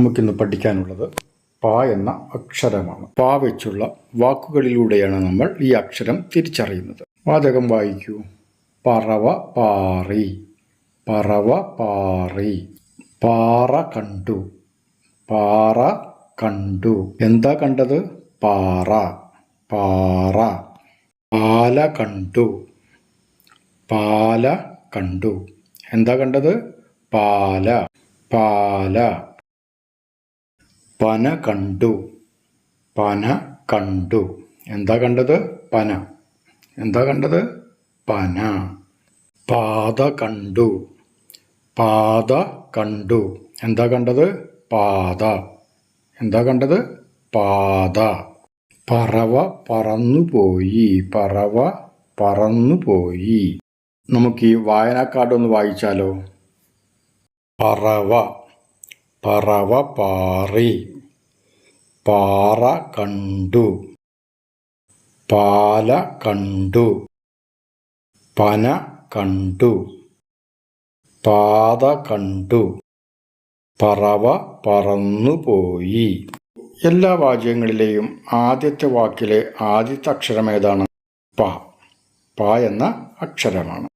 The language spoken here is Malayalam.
നമുക്കിന്ന് പഠിക്കാനുള്ളത് പ എന്ന അക്ഷരമാണ്. പ വെച്ചുള്ള വാക്കുകളിലൂടെയാണ് നമ്മൾ ഈ അക്ഷരം തിരിച്ചറിയുന്നത്. വാചകം വായിക്കൂ. പറവ പാറി. പറവ പാറി. പാറ കണ്ടു. പാറ കണ്ടു. എന്താ കണ്ടത്? പാറ. പാറ. പാല കണ്ടു. പാല കണ്ടു. എന്താ കണ്ടത്? പാല. പാല. പന കണ്ടു. പന കണ്ടു. എന്താ കണ്ടത്? പന. എന്താ കണ്ടത്? പന. പാത കണ്ടു. പാത കണ്ടു. എന്താ കണ്ടത്? പാത. എന്താ കണ്ടത്? പാത. പറവ പറന്നുപോയി പറവ പറന്നുപോയി നമുക്ക് ഈ വായനക്കാർഡ് ഒന്ന് വായിച്ചാലോ? പറവ. പറവ പാറി. പാറ കണ്ടു. പാല കണ്ടു. പന കണ്ടു. പാത കണ്ടു. പറവ പറന്നുപോയി എല്ലാ വാചകങ്ങളിലെയും ആദ്യത്തെ വാക്കിലെ ആദ്യത്തെ അക്ഷരം ഏതാണ്? പ. പ എന്ന അക്ഷരമാണ്.